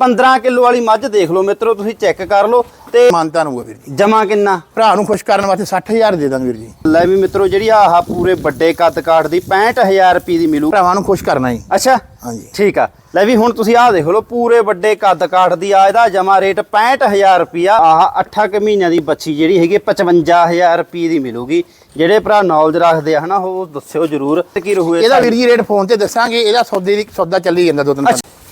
15 kilo ਵਾਲੀ ਮੱਝ ਦੇਖ ਲਓ ਮਿੱਤਰੋ ਤੁਸੀਂ ਚੈੱਕ ਕਰ ਲਓ ਤੇ ਮਾਨਤਾ ਨੂੰ ਆ ਵੀਰ ਜੀ। ਜਮਾ ਕਿੰਨਾ? ਭਰਾ ਨੂੰ ਖੁਸ਼ ਕਰਨ ਵਾਸਤੇ 60000 ਦੇ ਦਾਂਗੇ ਵੀਰ ਜੀ। ਲੈ ਵੀ ਮਿੱਤਰੋ ਜਿਹੜੀ ਆਹ ਪੂਰੇ ਵੱਡੇ ਕੱਦ ਕਾਠ ਦੀ 65000 ਰੁਪਏ ਦੀ ਮਿਲੂ। ਭਰਾਵਾਂ ਨੂੰ ਖੁਸ਼ ਕਰਨਾ ਜੀ। ਅੱਛਾ? ਹਾਂਜੀ। ਠੀਕ ਆ। ਲੈ ਵੀ ਹੁਣ ਤੁਸੀਂ ਆਹ ਦੇਖ ਲਓ ਪੂਰੇ ਵੱਡੇ ਕੱਦ ਕਾਠ ਦੀ ਆ ਇਹਦਾ ਜਮਾ ਰੇਟ 65000 ਰੁਪਿਆ ਆਹ 8 ਕੁ ਮਹੀਨਿਆਂ ਦੀ ਬੱਚੀ ਜਿਹੜੀ ਹੈਗੀ 55000 ਰੁਪਏ ਦੀ ਮਿਲੂਗੀ। ਜਿਹੜੇ ਭਰਾ ਨੌਲੇਜ ਰੱਖਦੇ ਆ ਹਨਾ ਉਹ ਦੱਸਿਓ ਜਰੂਰ। ਕੀ ਰਹੂ ਇਹਦਾ ਵੀਰ ਜੀ ਰੇਟ ਫੋਨ ਤੇ ਦੱਸਾਂਗੇ ਇਹਦਾ ਸੌਦੇ ਦੀ ਸੌਦਾ ਚੱਲੀ ਜਾਂਦਾ ਦੋ ਤਿੰਨ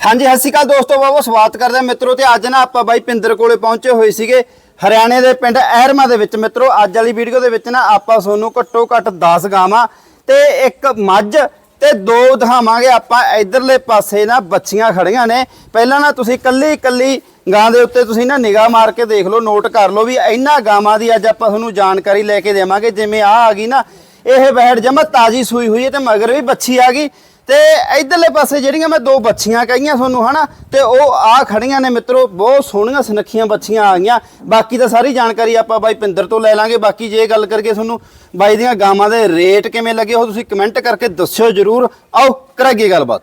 ਹਾਂਜੀ, ਸਤਿ ਸ਼੍ਰੀ ਅਕਾਲ ਦੋਸਤੋ ਬਾਬੋ ਸਵਾਗਤ ਕਰਦੇ ਹਾਂ ਮਿੱਤਰੋ ਤੇ ਅੱਜ ਨਾ ਆਪਾਂ ਬਾਈ ਪਿੰਦਰ ਕੋਲੇ ਪਹੁੰਚੇ ਹੋਏ ਸੀਗੇ ਹਰਿਆਣੇ ਦੇ ਪਿੰਡ ਐਰਮਾ ਦੇ ਵਿੱਚ। ਮਿੱਤਰੋ, ਅੱਜ ਵਾਲੀ ਵੀਡੀਓ ਦੇ ਵਿੱਚ ਨਾ ਆਪਾਂ ਤੁਹਾਨੂੰ ਘੱਟੋ ਘੱਟ 10 ਗਾਵਾਂ ਤੇ ਇੱਕ ਮੱਝ ਤੇ ਦੋ ਦਿਖਾਵਾਂਗੇ। ਆਪਾਂ ਇਧਰਲੇ ਪਾਸੇ ਨਾ ਬੱਚੀਆਂ ਖੜੀਆਂ ਨੇ। ਪਹਿਲਾਂ ਨਾ ਤੁਸੀਂ ਕੱਲੀ ਕੱਲੀ ਗਾਂ ਦੇ ਉੱਤੇ ਤੁਸੀਂ ਨਾ ਨਿਗਾਹ ਮਾਰ ਕੇ ਦੇਖ ਲਓ, ਨੋਟ ਕਰ ਲਓ ਵੀ ਇਹਨਾਂ ਗਾਵਾਂ ਦੀ ਅੱਜ ਆਪਾਂ ਤੁਹਾਨੂੰ ਜਾਣਕਾਰੀ ਲੈ ਕੇ ਦੇਵਾਂਗੇ। ਜਿਵੇਂ ਆ ਆ ਗਈ ਨਾ, ਇਹ ਬੈਠ ਜਮਾ ਤਾਜੀ ਸੂਈ ਹੋਈ ਹੈ ਤੇ ਮਗਰ ਵੀ ਬੱਚੀ ਆ ਗਈ। ਤੇ ਇਧਰਲੇ ਪਾਸੇ ਜਿਹੜੀਆਂ ਮੈਂ ਦੋ ਬੱਚੀਆਂ ਕਹੀਆਂ ਤੁਹਾਨੂੰ ਹਨਾ? ਤੇ ਉਹ ਆ ਖੜੀਆਂ ਨੇ ਮਿੱਤਰੋ ਬਹੁਤ ਸੋਹਣੀਆਂ ਸੁਨੱਖੀਆਂ ਬੱਚੀਆਂ ਆ ਗਈਆਂ। ਬਾਕੀ ਤਾਂ ਸਾਰੀ ਜਾਣਕਾਰੀ ਆਪਾਂ ਬਾਈ ਪਿੰਦਰ ਤੋਂ ਲੈ ਲਾਂਗੇ। ਬਾਕੀ ਜੇ ਗੱਲ ਕਰਕੇ ਤੁਹਾਨੂੰ ਬਾਈ ਦੀਆਂ ਗਾਵਾਂ ਦੇ ਰੇਟ ਕਿਵੇਂ ਲੱਗੇ ਉਹ ਤੁਸੀਂ ਕਮੈਂਟ ਕਰਕੇ ਦੱਸਿਓ ਜਰੂਰ। ਆਓ ਕਰਾਂਗੇ ਗੱਲਬਾਤ।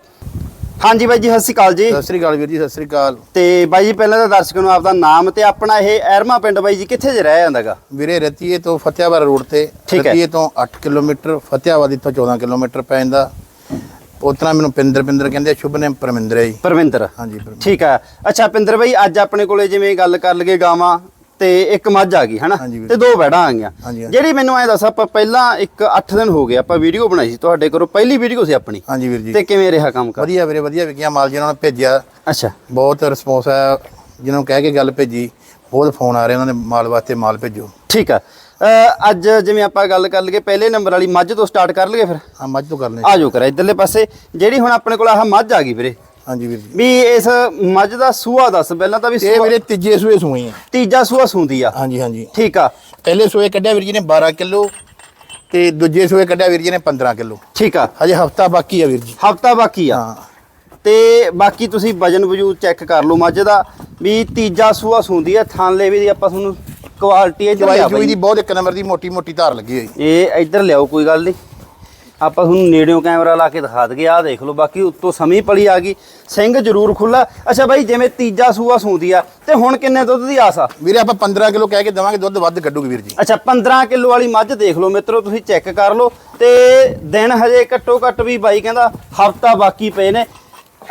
ਹਾਂਜੀ ਬਾਈ ਜੀ ਸਤਿ ਸ਼੍ਰੀ ਅਕਾਲ ਜੀ। ਸਤਿ ਸ੍ਰੀ ਅਕਾਲ ਵੀਰ ਜੀ ਸਤਿ ਸ੍ਰੀ ਅਕਾਲ। ਤੇ ਬਾਈ ਜੀ ਪਹਿਲਾਂ ਤਾਂ ਦਰਸ਼ਕਾਂ ਨੂੰ ਆਪਦਾ ਨਾਮ ਤੇ ਆਪਣਾ ਇਹ ਐਰਮਾ ਪਿੰਡ ਬਾਈ ਜੀ ਕਿੱਥੇ ਜੇ ਰਹਿ ਜਾਂਦਾਗਾ? ਵੀਰੇ ਰਤੀਏ ਤੋਂ ਫਤਿਆਬਾਦ ਰੋਡ ਤੇ। ਰਤੀਏ ਤੋਂ 8 ਕਿਲੋਮੀਟਰ ਫਤਿਆਬਾਦ ਤੋਂ 14 ਕਿਲੋਮੀਟਰ ਪੈ ਜਾਂਦਾ ਉਤਨਾ ਮੈਨੂੰ ਪਿੰਦਰ ਪਿੰਦਰ ਕਹਿੰਦੇ ਆ, ਸ਼ੁਭ ਨੇ ਪਰਮਿੰਦਰ ਹੈ ਜੀ। ਪਰਵਿੰਦਰ ਹਾਂਜੀ ਪਰਮਿੰਦਰ। ਠੀਕ ਆ। ਅੱਛਾ ਪਿੰਦਰ ਬਾਈ ਅੱਜ ਆਪਣੇ ਕੋਲੇ ਜਿਵੇਂ ਗੱਲ ਕਰ ਲਈਏ ਗਾਵਾਂ ਤੇ ਇੱਕ ਮੱਝ ਆ ਗਈ ਹਨਾ? ਹਾਂਜੀ ਵੀਰ। ਤੇ ਦੋ ਵੈੜਾਂ ਆ ਗਈਆਂ। ਹਾਂਜੀ, ਹਾਂਜੀ। ਜਿਹੜੀ ਮੈਨੂੰ ਐ ਦੱਸ ਆਪਾਂ ਪਹਿਲਾਂ ਇੱਕ 8 ਦਿਨ ਹੋ ਗਏ ਆਪਾਂ ਵੀਡੀਓ ਬਣਾਈ ਸੀ ਤੁਹਾਡੇ ਕੋਲੋਂ ਪਹਿਲੀ ਵੀਡੀਓ ਸੀ ਆਪਣੀ। ਹਾਂਜੀ ਵੀਰ ਜੀ। ਤੇ ਕਿਵੇਂ ਰਿਹਾ ਕੰਮ ਕਰ? ਵਧੀਆ ਵੀਰੇ ਵਧੀਆ ਵਿਕਿਆ ਮਾਲ ਜਿਹਨਾਂ ਨੇ ਭੇਜਿਆ। ਅੱਛਾ। ਬਹੁਤ ਰਿਸਪੌਂਸ ਆਇਆ ਜਿਹਨਾਂ ਨੂੰ ਕਹਿ ਕੇ ਗੱਲ ਭੇਜੀ। ਬਹੁਤ ਫੋਨ ਆ ਰਹੇ ਉਹਨਾਂ ਦੇ ਮਾਲ ਵਾਸਤੇ ਮਾਲ ਭੇਜੋ। ਠੀਕ ਆ। ਅੱਜ ਜਿਵੇਂ ਆਪਾਂ ਗੱਲ ਕਰ ਲਈਏ ਪਹਿਲੇ ਨੰਬਰ ਵਾਲੀ ਮੱਝ ਤੋਂ ਸਟਾਰਟ ਕਰ ਲਈਏ ਫਿਰ। ਹਾਂ ਮੱਝ ਤੋਂ ਕਰਨੇ ਆ ਜਾਓ ਕਰ ਇਧਰਲੇ ਪਾਸੇ ਜਿਹੜੀ ਹੁਣ ਆਪਣੇ ਕੋਲ ਆਹ ਮੱਝ ਆ ਗਈ ਵੀਰੇ। ਹਾਂਜੀ ਵੀਰ ਜੀ। ਵੀ ਇਸ ਮੱਝ ਦਾ ਸੂਆ ਦੱਸ ਪਹਿਲਾਂ ਤਾਂ ਵੀ ਇਹ ਸੂਆ- ਵੀਰੇ ਤੀਜੇ ਸੂਏ ਸੂਈ ਆ। ਤੀਜਾ ਸੂਆ ਸੂੰਦੀ ਆ। ਹਾਂਜੀ ਹਾਂਜੀ। ਠੀਕ ਆ। ਪਹਿਲੇ ਸੂਏ ਕੱਢਿਆ ਵੀਰ ਜੀ ਨੇ 12 ਕਿਲੋ ਤੇ ਦੂਜੇ ਸੂਏ ਕੱਢਿਆ ਵੀਰ ਜੀ ਨੇ 15 ਕਿਲੋ। ਠੀਕ ਆ। ਹਜੇ ਹਫਤਾ ਬਾਕੀ ਆ ਵੀਰ ਜੀ। ਹਫਤਾ ਬਾਕੀ ਆ। ਹਾਂ। ਤੇ ਬਾਕੀ ਤੁਸੀਂ ਵਜਨ ਵਜੂਦ ਚੈੱਕ ਕਰ ਲਓ ਮੱਝ ਦਾ ਵੀ ਤੀਜਾ ਸੂਆ ਸੂੰਦੀ ਆ ਥਾਂ ਲੈਵੇ ਦੀ ਆਪਾਂ ਤੁਹਾਨੂੰ ਕੁਆਲਿਟੀ ਇਹ ਦਵਾਈ ਲਿਆ ਜੂਈ ਦੀ ਬਹੁਤ ਇੱਕ ਨੰਬਰ ਦੀ ਮੋਟੀ ਮੋਟੀ ਧਾਰ ਲੱਗੀ ਹੋਈ। ਇਹ ਇੱਧਰ ਲਿਆਓ ਕੋਈ ਗੱਲ ਨਹੀਂ। ਆਪਾਂ ਤੁਹਾਨੂੰ ਨੇੜਿਓਂ ਕੈਮਰਾ ਲਾ ਕੇ ਦਿਖਾ ਦਗੇ ਆਹ ਦੇਖ ਲਓ ਬਾਕੀ ਉੱਤੋਂ ਸਮੀ ਪਲੀ ਆ ਗਈ। ਸਿੰਘ ਜ਼ਰੂਰ ਖੁੱਲਾ ਅੱਛਾ ਬਾਈ ਜਿਵੇਂ ਤੀਜਾ ਸੂਆ ਸੂੰਦੀ ਆ ਤੇ ਹੁਣ ਕਿੰਨੇ ਦੁੱਧ ਦੀ ਆਸ ਆ? ਵੀਰੇ ਆਪਾਂ 15 ਕਿਲੋ ਕਹਿ ਕੇ ਦਵਾਂਗੇ ਦੁੱਧ ਵੱਧ ਕੱਢੂਗੀ ਵੀਰ ਜੀ। ਅੱਛਾ 15 ਕਿਲੋ ਵਾਲੀ ਮੱਝ ਦੇਖ ਲਓ ਮਿੱਤਰੋ ਤੁਸੀਂ ਚੈੱਕ ਕਰ ਲਓ। ਤੇ ਦਿਨ ਹਜੇ ਘੱਟੋ ਘੱਟ ਵੀ ਬਾਈ ਕਹਿੰਦਾ ਹਫਤਾ ਬਾਕੀ ਪਏ ਨੇ।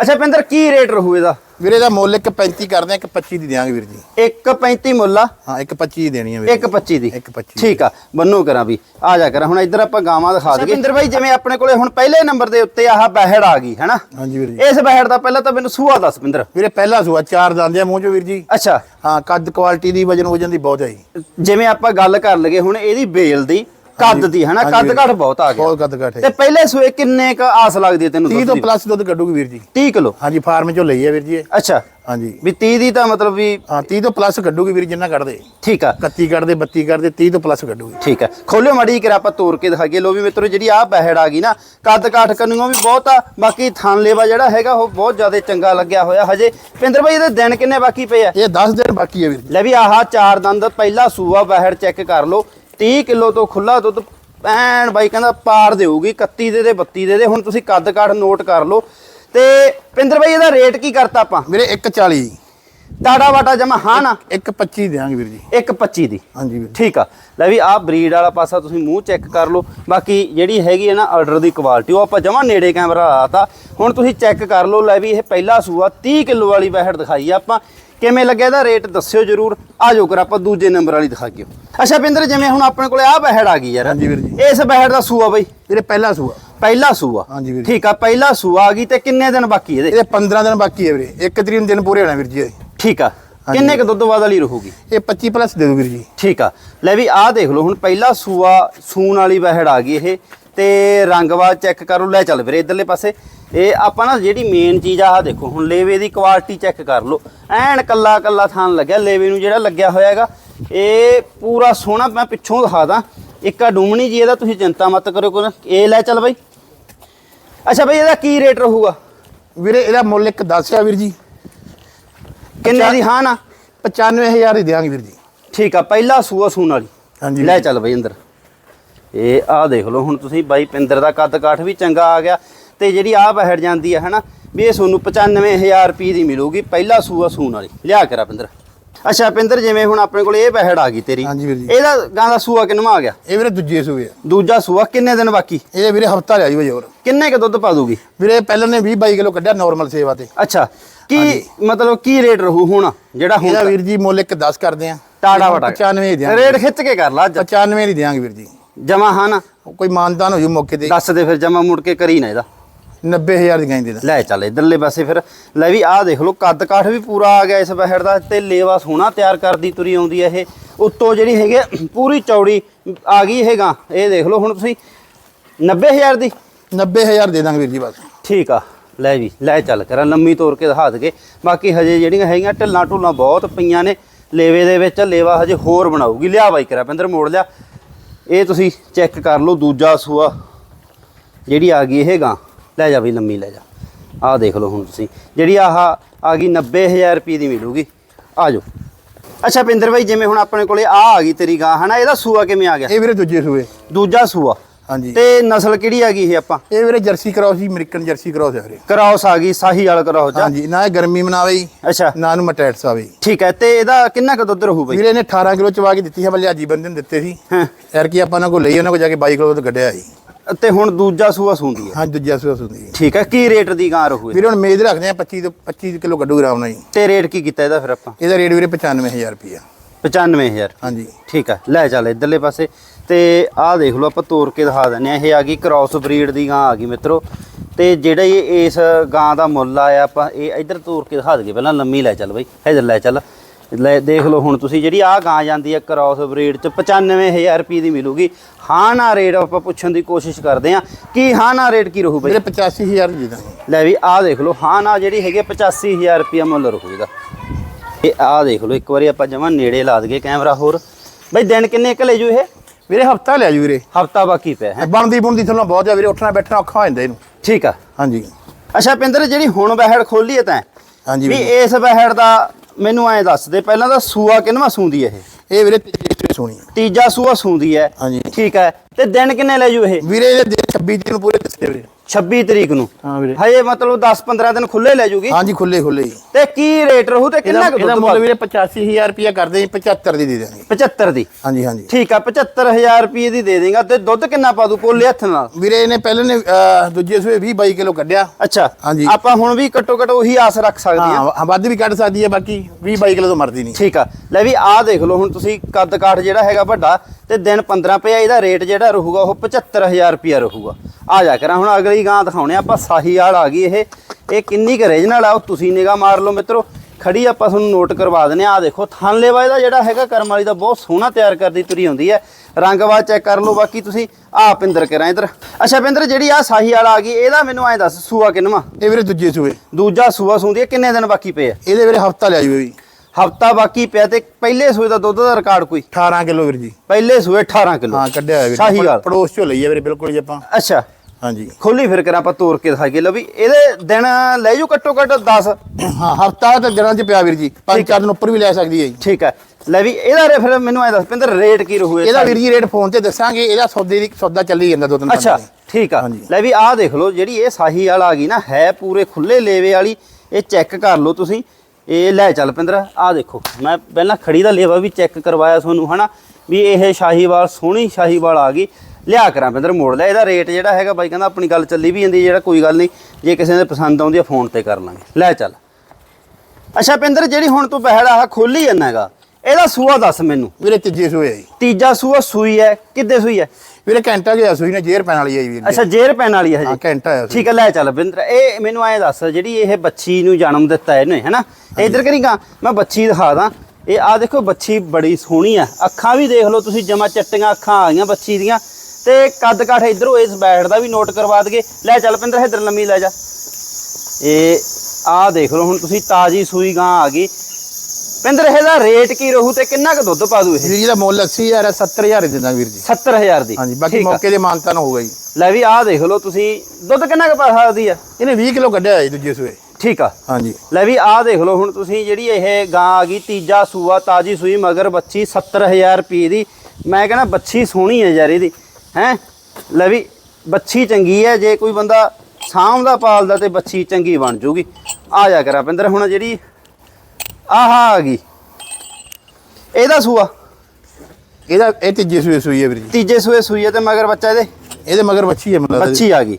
ਅੱਛਾ ਪਿੰਦਰ ਕੀ ਰੇਟ ਰਹੂ ਇਹਦਾ? ਵੀਰੇ ਦਾ ਮੁੱਲ ਇੱਕ 35 ਕਰਦੇ ਆ ਇੱਕ 25 ਦੀ ਦਿਆਂਗੇ ਵੀਰ ਜੀ। 1.35 ਮੁੱਲ ਆ? ਹਾਂ ਇੱਕ 25 ਦੀ ਦੇਣੀ ਆ ਵੀਰ ਇੱਕ 25 ਦੀ। ਇੱਕ 25 ਠੀਕ ਆ ਬੰਨੋ ਕਰਾਂ ਵੀ। ਆ ਜਾ ਕਰਾਂ ਹੁਣ ਇੱਧਰ ਆਪਾਂ ਗਾਵਾਂ ਦਿਖਾ ਦਈਏ। ਪਿੰਦਰ ਭਾਈ ਜਿਵੇਂ ਆਪਣੇ ਕੋਲੇ ਹੁਣ ਪਹਿਲੇ ਨੰਬਰ ਦੇ ਉੱਤੇ ਆਹ ਬਹਿੜ ਆ ਗਈ ਹੈਨਾ? ਹਾਂਜੀ ਵੀਰ ਜੀ। ਇਸ ਬਹਿੜ ਦਾ ਪਹਿਲਾਂ ਤਾਂ ਮੈਨੂੰ ਸੂਆ ਦੱਸ ਪਿੰਦਰ। ਵੀਰੇ ਪਹਿਲਾ ਸੂਆ ਚਾਰ ਦੰਦੇ ਆ ਮੂੰਹ ਚੋਂ ਵੀਰ ਜੀ। ਅੱਛਾ। ਹਾਂ ਕੱਦ ਕੁਆਲਿਟੀ ਦੀ ਵਜਨ ਵਜਨ ਦੀ ਬਹੁਤ ਹੈ ਜੀ। ਜਿਵੇਂ ਆਪਾਂ ਗੱਲ ਕਰ ਲਗੇ ਹੁਣ ਇਹਦੀ ਬੇਲ ਦੀ ਕੱਦ ਦੀ ਹੈਨਾ? ਕੱਦ। ਘੱਟ ਬਹੁਤ ਆ ਗਿਆ। ਬਹੁਤ ਕੱਦ ਘੱਟ ਤੇ ਹੈ ਪਹਿਲੇ ਸੂਏ ਕਿੰਨੇ ਕ ਆਸ ਲੱਗਦੀ ਹੈ ਤੈਨੂੰ 30 ਦੁੱਧ ਤੋਂ ਪਲੱਸ ਦੁੱਧ ਕੱਢੂਗੀ ਵੀਰ ਜੀ। 30 ਕਿਲੋ? ਹਾਂਜੀ ਫਾਰਮ ਚੋਂ ਲਈ ਹੈ ਵੀਰ ਜੀ ਇਹ। ਅੱਛਾ। ਹਾਂਜੀ। ਵੀ 30 ਦੀ ਤਾਂ ਮਤਲਬ ਵੀ ਹਾਂ 30 ਤੋਂ ਪਲੱਸ ਕੱਢੂਗੀ ਵੀਰ ਜਿੰਨਾ ਕੱਢਦੇ। ਠੀਕ ਆ। 31 ਕੱਢਦੇ 32 ਕੱਢਦੇ 30 ਤੋਂ ਪਲੱਸ ਕੱਢੂਗੀ। ਠੀਕ ਹੈ ਖੋਲਿਓ ਮਾੜੀ ਕਿ ਆਪਾਂ ਤੋੜ ਕੇ ਦਿਖਾਈਏ। ਲੋ ਵੀ ਮਿੱਤਰੋ ਜਿਹੜੀ ਆਹ ਬਹਿੜ ਆ ਗਈ ਨਾ ਕੱਦ ਕਾਠ ਕੰਨੂਆਂ ਵੀ ਬਹੁਤ ਆ। ਬਾਕੀ ਥਣ ਲੇਵਾ ਜਿਹੜਾ ਹੈਗਾ ਉਹ ਬਹੁਤ ਜ਼ਿਆਦਾ ਚੰਗਾ ਲੱਗਿਆ ਹੋਇਆ। ਹਜੇ ਪਿੰਦਰ ਭਾਈ ਇਹਦੇ ਦਿਨ ਕਿੰਨੇ ਬਾਕੀ ਪਏ ਆ? ਇਹ 10 ਦਿਨ ਬਾਕੀ ਹੈ ਵੀਰ ਲੈ ਵੀ ਆਹ ਚਾਰ ਦੰਦ ਪਹਿਲਾ ਸੂਆ ਬਹਿੜ ਚੈੱਕ ਕਰ ਲਓ। 30 ਕਿਲੋ ਤੋਂ ਖੁੱਲਾ ਦੁੱਧ ਐਨ ਬਾਈ ਕਹਿੰਦਾ ਪਾਰ ਦੇਊਗੀ 31 ਦੇ ਦੇ 32 ਦੇ ਦੇ ਹੁਣ ਤੁਸੀਂ ਕੱਦ ਕਾਠ ਨੋਟ ਕਰ ਲਓ। ਤੇ ਪਿੰਦਰ ਭਾਈ ਇਹਦਾ ਰੇਟ ਕੀ ਕਰਤਾ ਆਪਾਂ? ਵੀਰੇ 140 ਟਾੜਾ ਵਾਟਾ ਜਮਾ ਹਾਂ ਨਾ 125 ਦੇਾਂਗੇ ਵੀਰ ਜੀ। 125 ਦੀ। ਹਾਂਜੀ ਵੀਰ ਠੀਕ ਆ। ਲੈ ਵੀ ਆਹ ਬਰੀਡ ਵਾਲਾ ਪਾਸਾ ਤੁਸੀਂ ਮੂੰਹ ਚੈੱਕ ਕਰ ਲਓ। ਬਾਕੀ ਜਿਹੜੀ ਹੈਗੀ ਹੈ ਨਾ ਆਰਡਰ ਦੀ ਕੁਆਲਿਟੀ ਉਹ ਆਪਾਂ ਜਮਾ ਨੇੜੇ ਕੈਮਰਾ ਲਾਤਾ ਹੁਣ ਤੁਸੀਂ ਚੈੱਕ ਕਰ ਲਓ ਲੈ ਵੀ ਇਹ ਪਹਿਲਾ ਸੂਆ 30 ਕਿਲੋ ਵਾਲੀ ਬਹਿੜ ਦਿਖਾਈ ਆ ਆਪਾਂ। ਕਿਵੇਂ ਲੱਗਿਆ ਇਹਦਾ ਰੇਟ ਦੱਸਿਓ ਜਰੂਰ। ਆ ਜਾਓ ਕਰ ਆਪਾਂ ਦੂਜੇ ਨੰਬਰ ਵਾਲੀ ਦਿਖਾਈਓ ਅੱਛਾ ਪਿੰਦਰ ਜਿਵੇਂ ਹੁਣ ਆਪਣੇ ਕੋਲੇ ਆਹ ਬਹਿੜ ਆ ਗਈ ਯਾਰ। ਹਾਂਜੀ ਵੀਰ ਜੀ। ਇਸ ਬਹਿੜ ਦਾ ਸੂਆ ਬਈ? ਵੀਰੇ ਪਹਿਲਾ ਸੂਆ। ਪਹਿਲਾ ਸੂਆ। ਹਾਂਜੀ ਵੀਰ ਜੀ। ਠੀਕ ਆ ਪਹਿਲਾ ਸੂਆ ਆ ਗਈ ਤੇ ਕਿੰਨੇ ਦਿਨ ਬਾਕੀ ਇਹਦੇ? ਇਹਦੇ 15 ਦਿਨ ਬਾਕੀ ਹੈ ਵੀਰੇ। ਇੱਕ ਤਰੀਕ ਨੂੰ ਦਿਨ ਪੂਰੇ ਹੋਣਾ ਵੀਰ ਜੀ। ਠੀਕ ਆ ਕਿੰਨੇ ਕ ਦੁੱਧ ਵਾਲੀ ਰਹੂਗੀ? ਇਹ 25 ਪਲੱਸ ਦੇ ਦੋ ਵੀਰ ਜੀ। ਠੀਕ ਆ ਲੈ ਵੀ ਆਹ ਦੇਖ ਲਓ ਹੁਣ ਪਹਿਲਾ ਸੂਆ ਸੂਣ ਵਾਲੀ ਵਹਿੜ ਆ ਗਈ ਇਹ। ਤੇ ਰੰਗਵਾ ਚੈੱਕ ਕਰੋ ਲੈ ਚੱਲ ਵੀਰੇ ਇਧਰਲੇ ਪਾਸੇ। ਇਹ ਆਪਾਂ ਨਾ ਜਿਹੜੀ ਮੇਨ ਚੀਜ਼ ਆ ਆਹ ਦੇਖੋ ਹੁਣ ਲੇਵੇ ਦੀ ਕੁਆਲਿਟੀ ਚੈੱਕ ਕਰ ਲਓ। ਐਨ ਕੱਲਾ ਕੱਲਾ ਥਾਨ ਲੱਗਿਆ ਲੇਵੇ ਨੂੰ ਜਿਹੜਾ ਲੱਗਿਆ ਹੋਇਆ ਹੈਗਾ। ਇਹ ਪੂਰਾ ਸੋਹਣਾ ਮੈਂ ਪਿੱਛੋਂ ਦਿਖਾ ਦਾਂ ਇੱਕ ਆ ਡੂਮਣੀ ਜੀ ਇਹਦਾ ਤੁਸੀਂ ਚਿੰਤਾ ਮਤ ਕਰਿਓ ਕੋਈ ਇਹ ਲੈ ਚੱਲ ਬਾਈ। ਅੱਛਾ ਬਾਈ ਇਹਦਾ ਕੀ ਰੇਟ ਰਹੂਗਾ? ਵੀਰੇ ਇਹਦਾ ਮੁੱਲ ਇੱਕ 10 ਆ ਵੀਰ ਜੀ। ਕਿੰਨੇ ਦੀ ਹਾਂ ਨਾ 95000 ਹੀ ਦੇਾਂਗੇ ਵੀਰ ਜੀ। ਠੀਕ ਆ ਪਹਿਲਾ ਸੂਆ ਸੂਣ ਵਾਲੀ। ਹਾਂਜੀ ਲੈ ਚੱਲ ਬਈ ਅੰਦਰ। ਇਹ ਆਹ ਦੇਖ ਲਓ ਹੁਣ ਤੁਸੀਂ ਬਾਈ ਪਿੰਦਰ ਦਾ ਕੱਦ ਕਾਠ ਵੀ ਚੰਗਾ ਆ ਗਿਆ ਤੇ ਜਿਹੜੀ ਆਹ ਬਹਿੜ ਜਾਂਦੀ ਆ ਹਨਾ ਵੀ ਇਹ ਤੁਹਾਨੂੰ 95000 ਰੁਪਏ ਦੀ ਮਿਲੂਗੀ ਪਹਿਲਾ ਸੂਆ ਸੂਣ ਵਾਲੀ। ਲਿਆ ਕੇ ਰਵਿੰਦਰ ਅੱਛਾ ਪਿੰਦਰ ਜਿਵੇਂ ਹੁਣ ਆਪਣੇ ਕੋਲ ਇਹ ਬਹਿੜ ਆ ਗਈ ਤੇਰੀ ਹਾਂਜੀ ਵੀਰ ਜੀ। ਇਹਦਾ ਗਾਂ ਦਾ ਸੂਆ ਕਿੰਨਵਾ ਆ ਗਿਆ? ਇਹ ਵੀਰੇ ਦੂਜੇ ਸੂਏ ਆ। ਦੂਜਾ ਸੂਆ ਕਿੰਨੇ ਦਿਨ ਬਾਕੀ? ਇਹ ਵੀਰੇ ਹਫਤਾ ਲਿਆ ਜੀ ਬਈ ਹੋਰ। ਕਿੰਨੇ ਕ ਦੁੱਧ ਪਾ ਦੂਗੀ? ਵੀਰੇ ਪਹਿਲਾਂ ਨੇ 20 22 ਕਿਲੋ ਕੱਢਿਆ ਨਾਰਮਲ ਸੇਵਾ ਤੇ। ਅੱਛਾ ਕੀ ਮਤਲਬ ਕੀ ਰੇਟ ਰਹੂ ਹੁਣ ਜਿਹੜਾ ਇਹਦਾ ਹੁਣ ਵੀਰ ਜੀ ਮੁੱਲ ਇੱਕ 10 ਕਰਦੇ ਆ। ਟਾੜਾ ਵਟਾ 95 ਦੀ ਦਿਆਂਗੇ। ਰੇਟ ਖਿੱਚ ਕੇ ਕਰ ਲਾ ਅੱਜ। 95 ਦੀ ਦਿਆਂਗੇ ਵੀਰ ਜੀ। ਜਮਾ ਹਾਂ ਨਾ। ਕੋਈ ਮਾਨਦਾਨ ਹੋ ਜੂ ਮੌਕੇ ਤੇ। ਦੱਸ ਦੇ ਫਿਰ ਜਮਾ ਮੁੜ ਕੇ ਕਰੀ ਨਾ ਇਹਦਾ। 90000 ਦੀ ਗਾਂ ਦੇ ਲੈ ਚੱਲ ਇਧਰਲੇ ਪਾਸੇ ਫਿਰ। ਲੈ ਵੀ ਆਹ ਦੇਖ ਲਓ ਕੱਦ ਕਾਠ ਵੀ ਪੂਰਾ ਆ ਗਿਆ ਇਸ ਬਹਿੜ ਦਾ ਤੇ ਲੇਵਾ ਸੋਹਣਾ ਤਿਆਰ ਕਰਦੀ ਤੁਰੀ ਆਉਂਦੀ ਹੈ ਇਹ। ਉੱਤੋਂ ਜਿਹੜੀ ਹੈਗੀ ਪੂਰੀ ਚੌੜੀ ਆ ਗਈ ਇਹ ਗਾਂ। ਇਹ ਦੇਖ ਲਓ ਹੁਣ ਤੁਸੀਂ 90000 ਦੀ? 90000 ਦੇ ਦਾਂਗੇ ਵੀਰ ਜੀ ਬਸ। ਠੀਕ ਆ ਲੈ ਵੀ ਲੈ ਚੱਲ ਕਰਾਂ ਲੰਮੀ ਤੋਰ ਕੇ ਦਿਖਾ ਦਗੇ। ਬਾਕੀ ਹਜੇ ਜਿਹੜੀਆਂ ਹੈਗੀਆਂ ਢਿੱਲਾਂ ਢੁੱਲਾਂ ਬਹੁਤ ਪਈਆਂ ਨੇ। ਲੇਵੇ ਦੇ ਵਿੱਚ ਲੇਵਾ ਹਜੇ ਹੋਰ ਬਣਾਉਗੀ ਲਿਆ ਬਾਈ ਕਰਾ ਪਿੰਦਰ ਮੋੜ ਲਿਆ। ਇਹ ਤੁਸੀਂ ਚੈੱਕ ਕਰ ਲਓ ਦੂਜਾ ਸੂਆ ਜਿਹੜੀ ਆ ਗਈ ਇਹ ਗਾਂ। ਲੈ ਜਾ ਬਈ ਲੰਮੀ ਲੈ ਜਾ। ਆਹ ਦੇਖ ਲਓ ਹੁਣ ਤੁਸੀਂ। ਜਿਹੜੀ ਆਹ ਆ ਗਈ 90000 ਰੁਪਏ ਦੀ ਮਿਲੂਗੀ। ਆ ਜਾਓ। ਅੱਛਾ ਪਿੰਦਰ ਬਾਈ ਜਿਵੇਂ ਹੁਣ ਆਪਣੇ ਕੋਲੇ ਆ ਆ ਗਈ ਤੇਰੀ ਗਾਂ ਹਨਾ? ਇਹਦਾ ਸੂਆ ਕਿਵੇਂ ਆ ਗਿਆ? ਇਹ ਵੀਰੇ ਦੂਜੇ ਸੂਏ। ਦੂਜਾ ਸੂਆ। ਹਾਂਜੀ। ਤੇ ਨਸਲ ਕਿਹੜੀ ਆ ਗਈ ਇਹ ਆਪਾਂ? ਇਹ ਵੀਰੇ ਜਰਸੀ ਕਰਾਉ ਸੀ ਅਮਰੀਕਨ ਜਰਸੀ ਕਰਾਉ ਹੈ ਵੀਰੇ ਕਰਾਉਸ ਆ ਗਈ ਸਾਹੀ ਵਾਲਾ ਕਰਾਉਸ ਜਾ ਹਾਂਜੀ ਨਾ ਇਹ ਗਰਮੀ ਮਨਾਵੇ ਜੀ, ਅੱਛਾ। ਨਾ ਨੂੰ ਮਟੈਟਸ ਆਵੇ ਜੀ। ਠੀਕ ਹੈ ਤੇ ਇਹਦਾ ਕਿੰਨਾ ਕੁ ਦੁੱਧ ਰਹੂ ਬਈ? ਵੀਰੇ ਨੇ 18 ਕਿਲੋ ਚਵਾ ਕੇ ਦਿੱਤੀ ਹੈ ਬੱਲੇ ਆਜੀ ਬੰਦੇ ਨੂੰ ਦਿੱਤੇ ਸੀ। ਹਾਂ। ਯਾਰ ਕੀ ਆਪਾਂ ਉਹਨਾਂ ਕੋਲ ਲਈ ਉਹਨਾਂ ਕੋਲ ਜਾ ਕੇ 22 ਕਿਲੋ ਦੁੱਧ ਕੱਢਿਆ ਜੀ। ਤੇ ਹੁਣ ਦੂਜਾ ਸੂਆ ਸੂੰਦੀ ਹੈ। ਹਾਂ ਦੂਜਾ ਸੂਆ ਸੁੰਦੀ ਹੈ। ਠੀਕ ਹੈ ਕੀ ਰੇਟ ਦੀ ਗਾਂ ਰਹੂ? ਵੀਰੇ ਹੁਣ ਮੇਜ਼ ਰੱਖਦੇ ਆ 25 ਤੋਂ 25 ਕਿਲੋ ਕੱਢੂ ਗ੍ਰਾਮ ਨਾਲ ਜੀ ਤੇ ਰੇਟ ਕੀ ਕੀਤਾ ਇਹਦਾ ਫਿਰ ਆਪਾਂ? ਇਹਦਾ ਰੇਟ ਵੀਰੇ 95000 ਰੁਪਇਆ 95000 ਹਾਂਜੀ। ਠੀਕ ਹੈ ਲੈ ਚੱਲ ਇਧਰਲੇ ਪਾਸੇ। ਤੇ ਆਹ ਦੇਖ ਲਓ ਆਪਾਂ ਤੋੜ ਕੇ ਦਿਖਾ ਦਿੰਨੇ ਆ ਇਹ ਆ ਗਈ ਕ੍ਰਾਸ ਬਰੀਡ ਦੀ ਗਾਂ ਆ ਗਈ ਮਿੱਤਰੋ। ਤੇ ਜਿਹੜਾ ਇਹ ਇਸ ਗਾਂ ਦਾ ਮੁੱਲ ਆਇਆ ਆਪਾਂ ਇਹ ਇਧਰ ਤੋੜ ਕੇ ਦਿਖਾ ਦਈਏ। ਪਹਿਲਾਂ ਲੰਮੀ ਲੈ ਚੱਲ ਬਈ ਇਧਰ ਲੈ ਚੱਲ। ਲੈ ਦੇਖ ਲਓ ਹੁਣ ਤੁਸੀਂ ਜਿਹੜੀ ਆਹ ਗਾਂ ਜਾਂਦੀ ਹੈ ਕ੍ਰਾਸ ਬਰੀਡ ਚ 95000 ਰੁਪਏ ਦੀ ਮਿਲੂਗੀ। ਹਾਂ ਨਾ ਰੇਟ ਆਪਾਂ ਪੁੱਛਣ ਦੀ ਕੋਸ਼ਿਸ਼ ਕਰਦੇ ਆ ਕੀ ਹਾਂ ਨਾ ਰੇਟ ਕੀ ਰਹੂ ਬਈ? ਵੀਰੇ 85000 ਦੇ। ਦਾਂਗੇ ਲੈ ਵੀ ਆਹ ਦੇਖ ਲਓ ਹਾਂ ਨਾ ਜਿਹੜੀ ਹੈਗੀ ਆ 85000 ਰੁਪਇਆ ਮੁੱਲ ਰਹੂ ਇਹਦਾ। ਇਹ ਆਹ ਦੇਖ ਲਓ ਇੱਕ ਵਾਰੀ ਆਪਾਂ ਜਮਾਂ ਨੇੜੇ ਲਾ ਦਈਏ ਕੈਮਰਾ ਹੋਰ। ਬਈ ਦਿਨ ਕਿੰਨੇ ਕੁ ਲੈ ਜੂ ਇਹ? ਵੀਰੇ ਹਫਤਾ ਲਿਆ ਜੀ ਵੀਰੇ। ਹਫਤਾ ਬਾਕੀ ਪਿਆ ਹੈ। ਬਣਦੀ ਬਣਦੀ ਤੁਹਾਨੂੰ ਬਹੁਤ ਆ ਵੀਰੇ ਉੱਠਣਾ ਬੈਠਣਾ ਔਖਾ ਹੋ ਜਾਂਦਾ ਇਹਨੂੰ। ਠੀਕ ਆ। ਹਾਂਜੀ। ਅੱਛਾ ਪਿੰਦਰ ਜਿਹੜੀ ਹੁਣ ਬਹਿੜ ਖੋਲੀ ਹੈ ਤੈਂ ਹਾਂਜੀ ਵੀ ਇਸ ਬਹਿੜ ਦਾ ਮੈਨੂੰ ਐਂ ਦੱਸ ਦੇ ਪਹਿਲਾਂ ਤਾਂ ਸੂਆ ਕਿੰਨਵਾ ਸੂੰਦੀ ਹੈ ਇਹ? ਇਹ ਵੀਰੇ ਤੀਜੀ ਸੋਣੀ ਤੀਜਾ ਸੂਆ ਸੂੰਦੀ ਹੈ। ਹਾਂਜੀ। ਠੀਕ ਹੈ। ਤੇ ਦਿਨ ਕਿੰਨੇ ਲੈ ਜੂ ਇਹ? ਵੀਰੇ ਇਹਦੇ ਦਿਨ 26 ਦਿਨ ਪੂਰੇ ਦੱਸੇ ਵੀਰੇ 26 ਤਰੀਕ ਨੂੰ? ਹਾਂ ਵੀਰੇ। ਹਜੇ ਮਤਲਬ 10-15 ਦਿਨ ਖੁੱਲੇ ਲੈ ਜੂਗੀ? ਹਾਂਜੀ ਖੁੱਲੇ ਖੁੱਲੇ ਜੀ ਤੇ ਕੀ ਰੇਟ ਰਹੂ ਤੇ ਕਿੰਨਾ ਕੁ ਇਹਦਾ ਮੁੱਲ ਵੀਰੇ 85000 ਰੁਪਇਆ ਕਰਦੇ ਜੀ 75 ਦੀ ਦੇ ਦਾਂਗੇ 75 ਦੀ? ਹਾਂਜੀ ਹਾਂਜੀ। ਠੀਕ ਆ 75000 ਰੁਪਏ ਦੀ ਦੇ ਦੇਗਾ ਤੇ ਦੁੱਧ ਕਿੰਨਾ ਪਾ ਦੂ ਪੋਲੇ ਹੱਥ ਨਾਲ? ਵੀਰੇ ਇਹਨੇ ਪਹਿਲੇ ਨੇ ਦੂਜੇ ਸੂਏ 20 22 ਕਿਲੋ ਕੱਢਿਆ। ਅੱਛਾ। ਹਾਂਜੀ। ਆਪਾਂ ਹੁਣ ਵੀ ਘੱਟੋ ਘੱਟ ਉਹੀ ਆਸ ਰੱਖ ਸਕਦੇ ਹਾਂ। ਹਾਂ ਵੱਧ ਵੀ ਕੱਢ ਸਕਦੀ ਹੈ ਬਾਕੀ 20 22 ਕਿਲੋ ਤੋਂ ਮਰਦੀ ਨਹੀਂ। ਠੀਕ ਆ। ਲੈ ਵੀ ਆਹ ਦੇਖ ਲਓ ਹੁਣ ਤੁਸੀਂ ਕੱਦ ਕਾਠ ਜਿਹੜਾ ਹੈਗਾ ਵੱਡਾ ਤੇ ਦਿਨ 15 ਪਿਆ ਇਹਦਾ ਰੇਟ ਜਿਹੜਾ ਰਹੂਗਾ ਉਹ 75000 ਰੁਪਿਆ ਰਹੂਗਾ। ਆ ਜਾ ਕਰਾਂ ਹੁਣ ਅਗਲੀ ਗਾਂ ਦਿਖਾਉਣੇ ਆਪਾਂ ਸਾਹੀਵਾਲ ਆ ਗਈ ਇਹ। ਇਹ ਕਿੰਨੀ ਕੁ ਰੀਜਨਲ ਆ ਉਹ ਤੁਸੀਂ ਨਿਗਾਹ ਮਾਰ ਲਓ ਮਿੱਤਰੋ। ਖੜੀ ਆਪਾਂ ਤੁਹਾਨੂੰ ਨੋਟ ਕਰਵਾ ਦਿੰਦੇ ਆ ਦੇਖੋ ਥਾਨਲੇਵਾ ਇਹਦਾ ਜਿਹੜਾ ਹੈਗਾ ਕਰਮ ਵਾਲੀ ਦਾ ਬਹੁਤ ਸੋਹਣਾ ਤਿਆਰ ਕਰਦੀ ਤੁਰੀ ਹੁੰਦੀ ਹੈ। ਰੰਗਵਾ ਚੈੱਕ ਕਰ ਲਓ ਬਾਕੀ ਤੁਸੀਂ ਆ ਪਿੰਦਰ ਕਰਾਂ ਇਧਰ। ਅੱਛਾ ਪਿੰਦਰ ਜਿਹੜੀ ਆ ਸਾਹੀਵਾਲ ਆ ਗਈ ਇਹਦਾ ਮੈਨੂੰ ਐਂ ਦੱਸ ਸੂਆ ਕਿੰਨਵਾ ਇਹ ਵੀਰੇ ਦੂਜੇ ਸੂਏ। ਦੂਜਾ ਸੂਆ ਸੂੰਦੀ ਹੈ ਕਿੰਨੇ ਦਿਨ ਬਾਕੀ ਪਏ ਆ? ਇਹਦੇ ਵੀਰੇ ਹਫਤਾ ਲਿਆ ਜੀ ਵੀ ਹਫਤਾ ਬਾਕੀ ਪਿਆ ਤੇ ਪਹਿਲੇ ਸੂਏ ਦਾ ਦੁੱਧ ਦਾ ਰਿਕਾਰਡ ਕੋਈ? 18 ਕਿਲੋ ਵੀਰ ਜੀ। ਪਹਿਲੇ ਸੂਏ 18 ਕਿਲੋ। ਹਾਂ ਕੱਢਿਆ ਹੋਇਆ ਵੀਰੇ ਸਾਹੀਵਾਲ ਪੜੋਸ ਚੋਂ ਲਈ ਹੈ ਵੀਰੇ ਬਿਲਕੁਲ ਜੀ ਆਪਾਂ। ਅੱਛਾ। ਹਾਂਜੀ। ਖੋਲੀ ਫਿਰ ਕਰਾਂ ਆਪਾਂ ਤੋਰ ਕੇ ਦਿਖਾਈਏ। ਲਓ ਵੀ ਇਹਦੇ ਦਿਨ ਲੈ ਜੂ ਘੱਟੋ ਘੱਟ 10 ਹਾਂ ਹਫਤਾ ਤਾਂ ਦਿਨਾਂ ਚ ਪਿਆ ਵੀਰ ਜੀ। ਪੰਜ ਚਾਰ ਦਿਨ ਉੱਪਰ ਵੀ ਲੈ ਸਕਦੀ ਹੈ ਜੀ। ਠੀਕ ਹੈ। ਲੈ ਵੀ ਇਹਦਾ ਰੇ ਫਿਰ ਮੈਨੂੰ ਐ ਦੱਸ ਪਿੰਦਰ ਰੇਟ ਕੀ ਰਹੂ ਇਹਦਾ ਵੀਰ ਜੀ ਰੇਟ ਫੋਨ ਤੇ ਦੱਸਾਂਗੇ ਇਹਦਾ ਸੌਦੇ ਦੀ ਸੌਦਾ ਚੱਲੀ ਜਾਂਦਾ ਦੋ ਤਿੰਨ ਅੱਛਾ ਠੀਕ ਆ। ਲੈ ਵੀ ਆਹ ਦੇਖ ਲਓ ਜਿਹੜੀ ਇਹ ਸਾਹੀ ਵਾਲਾ ਆ ਗਈ ਨਾ ਹੈ ਪੂਰੇ ਖੁੱਲੇ ਲੇਵੇ ਵਾਲੀ ਇਹ ਚੈੱਕ ਕਰ ਲਓ ਤੁਸੀਂ। ਇਹ ਲੈ ਚੱਲ ਪਿੰਦਰ, ਆਹ ਦੇਖੋ। ਮੈਂ ਪਹਿਲਾਂ ਖੜੀ ਦਾ ਲੇਵਾ ਵੀ ਚੈੱਕ ਕਰਵਾਇਆ ਤੁਹਾਨੂੰ, ਹਨਾ? ਵੀ ਇਹ ਸ਼ਾਹੀਵਾਲ, ਸੋਹਣੀ ਸ਼ਾਹੀਵਾਲ ਆ ਗਈ। ਲਿਆ ਕਰਾਂ ਪਿੰਦਰ ਮੋੜ ਲਿਆ ਇਹਦਾ ਰੇਟ ਜਿਹੜਾ ਹੈਗਾ ਬਾਈ ਕਹਿੰਦਾ ਆਪਣੀ ਗੱਲ ਚੱਲੀ ਵੀ ਜਾਂਦੀ ਜਿਹੜਾ ਕੋਈ ਗੱਲ ਨਹੀਂ, ਜੇ ਕਿਸੇ ਦੇ ਪਸੰਦ ਆਉਂਦੀ ਆ ਫੋਨ ਤੇ ਕਰ ਲਾਂਗੇ। ਲੈ ਚੱਲ। ਅੱਛਾ ਪਿੰਦਰ, ਜਿਹੜੀ ਹੁਣ ਤੂੰ ਪਹਿੜ ਆ ਖੋਲੀ ਜਾਂਦਾ ਹੈਗਾ ਇਹਦਾ ਸੂਆ ਦੱਸ ਮੈਨੂੰ। ਵੀਰੇ ਤੀਜੇ ਸੂਏ ਆ ਜੀ। ਤੀਜਾ ਸੂਆ ਸੂਈ ਹੈ ਕਿੱਦੇ ਸੂਈ ਹੈ? ਵੀਰੇ ਘੰਟਾ ਗਿਆ ਸੂਈ ਨੇ ਜੇਰ ਪੈਣ ਵਾਲੀ ਜੀ ਵੀਰ ਅੱਛਾ ਜੇਰ ਪੈਣ ਵਾਲੀ ਹੈ ਹਾਂ ਘੰਟਾ ਆ ਠੀਕ ਹੈ ਲੈ ਚੱਲ ਬਿੰਦਰ ਇਹ ਮੈਨੂੰ ਐਂ ਦੱਸ ਜਿਹੜੀ ਇਹ ਬੱਚੀ ਨੂੰ ਜਨਮ ਦਿੱਤਾ ਇਹਨੇ ਹੈਨਾ? ਇਧਰ ਕਰੀਗਾ ਮੈਂ ਬੱਚੀ ਦਿਖਾ ਦਾਂ। ਇਹ ਆ ਦੇਖੋ ਬੱਚੀ ਬੜੀ ਸੋਹਣੀ ਆ। ਅੱਖਾਂ ਵੀ ਦੇਖ ਲਓ ਤੁਸੀਂ ਜਮਾ ਚੱਟੀਆਂ ਅੱਖਾਂ ਆ ਗਈਆਂ ਬੱਚੀ ਦੀਆਂ। ਤੇ ਕੱਦ ਕਾਠ ਇਧਰੋਂ ਇਸ ਬੈਠ ਦਾ ਵੀ ਨੋਟ ਕਰਵਾ ਦਗੇ ਲੈ ਚੱਲ ਪਿੰਦਰ ਇਧਰ ਲੰਮੀ ਲੈ ਜਾ। ਇਹ ਆ ਦੇਖ ਲਓ ਹੁਣ ਤੁਸੀਂ ਤਾਜੀ ਸੂਈ ਗਾਂ ਆ ਗਈ। ਪਿੰਦਰ ਇਹਦਾ ਰੇਟ ਕੀ ਰਹੂ ਤੇ ਕਿੰਨਾ ਕੁ ਦੁੱਧ ਪਾ ਦੂ ਇਹ? ਵੀਰ ਜੀ ਦਾ ਮੁੱਲ 80000 ਹੈ 70000 ਦੇ ਦਾਂ ਵੀਰ ਜੀ। 70000 ਦੀ। ਹਾਂਜੀ ਬਾਕੀ ਠੀਕ ਆ। ਮੌਕੇ ਦੇ ਮਾਨਤਾ ਨੂੰ ਹੋਊਗਾ ਜੀ। ਲੈ ਵੀ ਆਹ ਦੇਖ ਲਓ ਤੁਸੀਂ ਦੁੱਧ ਕਿੰਨਾ ਕੁ ਪਾ ਸਕਦੀ ਆ? ਇਹਨੇ 20 ਕਿਲੋ ਕੱਢਿਆ ਹੈ ਜੀ ਦੂਜੇ ਸੂਏ। ਠੀਕ ਆ। ਹਾਂਜੀ। ਲੈ ਵੀ ਆਹ ਦੇਖ ਲਓ ਹੁਣ ਤੁਸੀਂ ਜਿਹੜੀ ਇਹ ਗਾਂ ਆ ਗਈ ਤੀਜਾ ਸੂਆ ਤਾਜੀ ਸੂਈ ਮਗਰ ਬੱਚੀ 70000 ਰੁਪਏ ਦੀ। ਮੈਂ ਕਹਿੰਦਾ ਬੱਚੀ ਸੋਹਣੀ ਹੈ ਯਾਰ ਇਹਦੀ ਹੈ? ਲੈ ਵੀ ਬੱਚੀ ਚੰਗੀ ਹੈ ਜੇ ਕੋਈ ਬੰਦਾ ਸਾਂਭਦਾ ਪਾਲਦਾ ਤੇ ਬੱਚੀ ਚੰਗੀ ਬਣ ਜੂਗੀ। ਆ ਜਾ ਕਰਾ ਪਿੰਦਰ ਹੁਣ ਜਿਹੜੀ ਆਹ ਆ ਗਈ ਇਹਦਾ ਸੂਆ ਇਹਦਾ ਇਹ ਤੀਜੇ ਸੂਏ ਸੂਈ ਹੈ ਵੀਰ ਜੀ ਤੀਜੇ ਸੂਏ ਸੂਈ ਹੈ ਤੇ ਮਗਰ ਬੱਚਾ ਇਹਦੇ ਇਹਦੇ ਮਗਰ ਬੱਚੀ ਹੈ ਮੈਨੂੰ ਲੱਗਦਾ। ਬੱਚੀ ਆ ਗਈ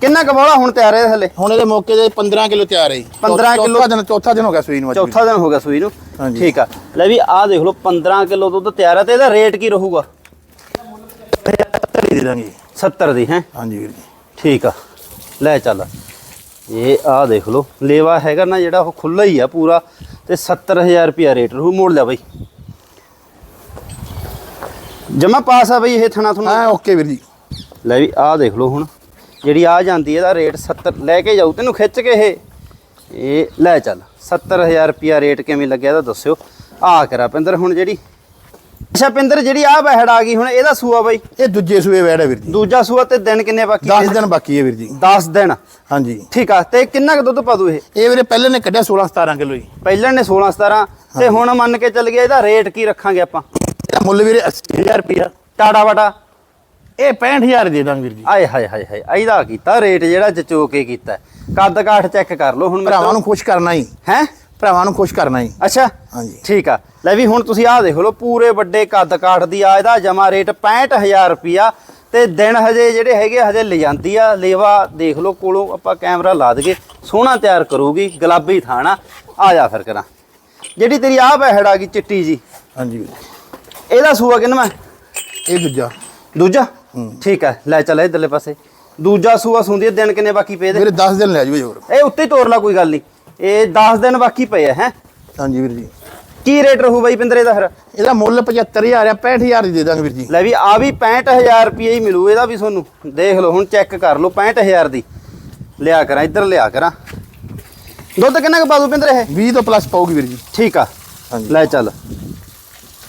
ਕਿੰਨਾ ਕਬੋਲਾ ਹੁਣ ਤਿਆਰ ਹੈ ਥੱਲੇ ਹੁਣ ਇਹਦੇ ਮੌਕੇ ਤੇ 15 ਕਿਲੋ ਤਿਆਰ ਹੈ ਜੀ। 15 ਕਿੱਲੋ। ਚੌਥਾ ਦਿਨ ਚੌਥਾ ਦਿਨ ਹੋ ਗਿਆ ਸੂਈ ਨੂੰ। ਚੌਥਾ ਦਿਨ ਹੋ ਗਿਆ ਸੂਈ ਨੂੰ। ਠੀਕ ਆ ਲੈ ਵੀ ਆਹ ਦੇਖ ਲਓ 15 ਕਿਲੋ ਦੁੱਧ ਤਿਆਰ ਹੈ ਤੇ ਇਹਦਾ ਰੇਟ ਕੀ ਰਹੂਗਾ ਧੜੀ ਦੇ ਦਾਂਗੇ ਜੀ। 70 ਦੀ ਹੈ ਹਾਂਜੀ ਵੀਰ ਜੀ ਠੀਕ ਆ ਲੈ ਚੱਲ ਇਹ ਆਹ ਦੇਖ ਲਓ ਲੇਵਾ ਹੈਗਾ ਨਾ ਜਿਹੜਾ ਉਹ ਖੁੱਲਾ ਹੀ ਆ ਪੂਰਾ ਤੇ 70000 ਰੁਪਿਆ ਰੇਟ ਰਹੂ ਮੋੜ ਲਿਆ ਬਈ। ਜਮਾ ਪਾਸ ਆ ਬਈ ਇਹ ਥਣਾ ਥੁਣਾ। ਹਾਂ ਓਕੇ ਵੀਰ ਜੀ। ਲੈ ਵੀ ਆਹ ਦੇਖ ਲਓ ਹੁਣ ਜਿਹੜੀ ਆ ਜਾਂਦੀ ਇਹਦਾ ਰੇਟ 70 ਲੈ ਕੇ ਜਾਊ ਤੈਨੂੰ ਖਿੱਚ ਕੇ ਇਹ। ਇਹ ਲੈ ਚੱਲ 70000 ਰੁਪਿਆ ਰੇਟ ਕਿਵੇਂ ਲੱਗਿਆ ਇਹਦਾ ਦੱਸਿਓ। ਆ ਕਰਾ ਪਿੰਦਰ ਹੁਣ ਜਿਹੜੀ ਅੱਛਾ ਪਿੰਦਰ ਜਿਹੜੀ ਆ ਬਹਿੜ ਆ ਗਈ ਹੁਣ ਇਹਦਾ ਸੂਆ ਬਈ? ਇਹ ਦੂਜੇ ਸੂਏ ਵੈੜ ਹੈ ਵੀਰ ਜੀ। ਦੂਜਾ ਸੂਆ ਤੇ ਦਿਨ ਕਿੰਨੇ ਬਾਕੀ 10 ਦਿਨ ਬਾਕੀ ਹੈ ਵੀਰ ਜੀ। 10 ਦਿਨ? ਹਾਂਜੀ। ਠੀਕ ਆ ਤੇ ਕਿੰਨਾ ਕੁ ਦੁੱਧ ਪਾ ਦੂ ਇਹ? ਇਹ ਵੀਰੇ ਪਹਿਲੇ ਨੇ ਕੱਢਿਆ 16 17 ਕਿਲੋ ਜੀ। ਪਹਿਲਾਂ ਨੇ 16 17 ਤੇ ਹੁਣ ਮੰਨ ਕੇ ਚੱਲ ਗਿਆ ਇਹਦਾ ਰੇਟ ਕੀ ਰੱਖਾਂਗੇ ਆਪਾਂ? ਇਹਦਾ ਮੁੱਲ ਵੀਰੇ 80000 ਰੁਪਇਆ। ਟਾੜਾ ਵਾਟਾ? ਇਹ 65000 ਦੇ ਦਾਂਗੇ ਵੀਰ ਜੀ। ਆਏ ਹਾਏ ਹਾਏ ਹਾਏ ਇਹਦਾ ਕੀਤਾ ਰੇਟ ਜਿਹੜਾ ਜਚੋ ਕੇ ਕੀਤਾ। ਕੱਦ ਕਾਠ ਚੈੱਕ ਕਰ ਲਓ ਹੁਣ ਭਰਾਵਾਂ ਨੂੰ ਖੁਸ਼ ਕਰਨਾ ਹੀ। ਹੈ? ਭਰਾਵਾਂ ਨੂੰ ਖੁਸ਼ ਕਰਨਾ ਹੀ। ਅੱਛਾ? ਹਾਂਜੀ। ਠੀਕ ਆ। ਲੈ ਵੀ ਹੁਣ ਤੁਸੀਂ ਆਹ ਦੇਖ ਲਓ ਪੂਰੇ ਵੱਡੇ ਕੱਦ ਕਾਠ ਦੀ ਆ ਇਹਦਾ ਜਮਾ ਰੇਟ 65000 ਰੁਪਿਆ ਤੇ ਦਿਨ ਹਜੇ ਜਿਹੜੇ ਹੈਗੇ ਹਜੇ ਲਿਜਾਂਦੀ ਆ। ਲੇਵਾ ਦੇਖ ਲਓ ਕੋਲੋਂ ਆਪਾਂ ਕੈਮਰਾ ਲਾ ਦਈਏ ਸੋਹਣਾ ਤਿਆਰ ਕਰੂਗੀ ਗੁਲਾਬੀ ਥਾਣਾ। ਆ ਜਾ ਫਿਰ ਕਰਾਂ। ਜਿਹੜੀ ਤੇਰੀ ਆਹ ਬਹਿੜ ਆ ਗਈ ਚਿੱਟੀ ਜੀ। ਹਾਂਜੀ। ਇਹਦਾ ਸੂਆ ਕਿੰਨਾ ਇਹ ਦੂਜਾ। ਦੂਜਾ? ਠੀਕ ਹੈ ਲੈ ਚੱਲ ਇਧਰਲੇ ਪਾਸੇ। ਦੂਜਾ ਸੂਆ ਸੁੰਦੀ ਹੈ, ਦਿਨ ਕਿੰਨੇ ਬਾਕੀ ਪਏ ਦੇ ਵੀਰੇ 10 ਦਿਨ ਲੈ ਜਾਓ ਜੀ ਹੋਰ। ਇਹ ਉੱਤੇ ਤੋਰ ਲਾ ਕੋਈ ਗੱਲ ਨਹੀਂ। ਇਹ 10 ਦਿਨ ਬਾਕੀ ਪਏ ਹੈ? ਹਾਂਜੀ ਵੀਰ ਜੀ। ਕੀ ਰੇਟ ਰਹੂ ਬਾਈ ਪਿੰਦਰੇ ਦਾ ਫਿਰ? ਇਹਦਾ ਮੁੱਲ 75000 ਆ 65000 ਦੀ ਦੇ ਦਾਂਗੇ ਵੀਰ ਜੀ। ਲੈ ਵੀ ਆ ਵੀ 65000 ਰੁਪਏ ਹੀ ਮਿਲੂ ਇਹਦਾ ਵੀ ਤੁਹਾਨੂੰ ਦੇਖ ਲਓ ਹੁਣ ਚੈੱਕ ਕਰ ਲਓ 65000 ਦੀ। ਲਿਆ ਕਰਾਂ ਇੱਧਰ ਲਿਆ ਕਰਾਂ। ਦੁੱਧ ਕਿੰਨਾ ਕੁ ਪਾ ਦੂ ਪਿੰਦਰ ਇਹ? 20 ਤੋਂ ਪਲੱਸ ਪਾਉਗੀ ਵੀਰ ਜੀ। ਠੀਕ ਆ। ਲੈ ਚੱਲ।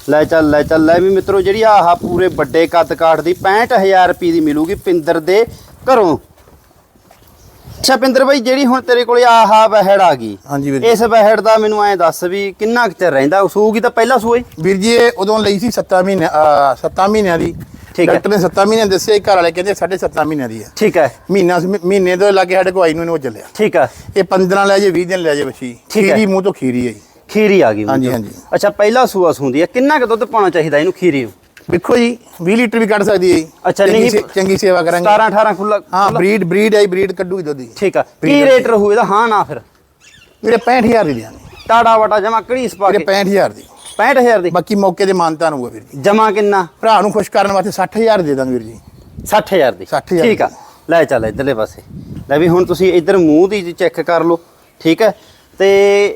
ਲੈ ਚੱਲ ਲੈ ਚੱਲ। ਲੈ ਵੀ ਮਿੱਤਰੋ ਜਿਹੜੀ ਆਹ ਪੂਰੇ ਵੱਡੇ ਕੱਦ ਕਾਠ ਦੀ 65000 ਰੁਪਏ ਦੀ ਮਿਲੂਗੀ ਪਿੰਦਰ ਦੇ ਘਰੋਂ। ਅੱਛਾ ਪਿੰਦਰ ਬਾਈ ਜਿਹੜੀ ਹੁਣ ਤੇਰੇ ਕੋਲੇ ਆਹ ਬਹਿੜ ਆ ਗਈ ਹਾਂਜੀ ਵੀਰ ਜੀ। ਇਸ ਬਹਿੜ ਦਾ ਮੈਨੂੰ ਐ ਦੱਸ ਵੀ ਕਿੰਨਾ ਕੁ ਚਿਰ ਰਹਿੰਦਾ? ਸੂਗੀ ਤਾਂ ਪਹਿਲਾ ਸੂਈ ਵੀਰ ਜੀ ਇਹ ਉਦੋਂ ਲਈ ਸੀ 7 ਮਹੀਨੇ 7 ਮਹੀਨਿਆਂ ਦੀ। ਠੀਕ ਹੈ। ਡਾਕਟਰ ਨੇ 7 ਮਹੀਨੇ ਦੱਸਿਆ ਘਰ ਵਾਲੇ ਕਹਿੰਦੇ 7.5 ਮਹੀਨਿਆਂ ਦੀ ਹੈ ਠੀਕ ਹੈ। ਮਹੀਨਾ ਮਹੀਨੇ ਤੋਂ ਲੱਗੇ ਸਾਡੇ ਕੋਲ ਆਈ ਨੂੰ ਇਹਨੂੰ ਉਹ ਚੱਲਿਆ ਠੀਕ ਹੈ। ਇਹ 15 ਲੈ ਜੇ 20 ਦਿਨ ਲੈ ਜੇ ਬੱਚੀ ਠੀਕ ਹੈ। ਖੀਰੀ ਮੂੰਹ ਤੋਂ ਖੀਰੀ ਹੈ ਜੀ ਖੀਰੀ ਆ ਗਈ ਹਾਂਜੀ, ਹਾਂਜੀ। ਅੱਛਾ ਪਹਿਲਾ ਸੂਆ ਸੁੰਦੀ ਹੈ ਕਿੰਨਾ ਕੁ ਦੁੱਧ ਪਾਉਣਾ ਚਾਹੀਦਾ ਇਹਨੂੰ ਖੀਰੀ ਨੂੰ? ਵੇਖੋ ਜੀ 20 ਲੀਟਰ ਵੀ ਕੱਢ ਸਕਦੀ ਹੈ ਜੀ। ਅੱਛਾ, ਨਹੀਂ, ਚੰਗੀ ਸੇਵਾ ਕਰਾਂਗੇ। 17 18 ਖੁੱਲਾ ਹਾਂ ਬਰੀਡ ਬਰੀਡ ਹੈ ਬਰੀਡ ਕੱਢੂਗੀ ਦੁੱਧ ਦੀ ਠੀਕ ਆ। ਕੀ ਰੇਟ ਰਹੂ ਇਹਦਾ? ਹਾਂ ਨਾ ਫਿਰ। ਵੀਰੇ 65000 ਦੀ ਦਿਆਂਗੇ ਟਾੜਾ ਵਟਾ ਜਮਾ ਘੜੀਸ ਪਾ ਕੇ। 65000 ਦੀ। 65000 ਦੀ? ਬਾਕੀ ਮੌਕੇ ਦੇ ਮਾਨਤਾਨ ਹੋਊਗਾ ਵੀਰ। ਜੀ ਜਮਾ ਕਿੰਨਾ? ਭਰਾ ਨੂੰ ਖੁਸ਼ ਕਰਨ ਵਾਸਤੇ 60000 ਦੇ ਦਾਂਗੇ ਵੀਰ ਜੀ। 60000 ਦੀ। 60,000 ਠੀਕ ਆ। ਲੈ ਚੱਲ ਇਧਰਲੇ ਪਾਸੇ। ਲੈ ਵੀ ਹੁਣ ਤੁਸੀਂ ਇਧਰ ਮੂੰਹ ਦੀ ਚੈੱਕ ਕਰ ਲਓ। ਠੀਕ ਹੈ? ਤੇ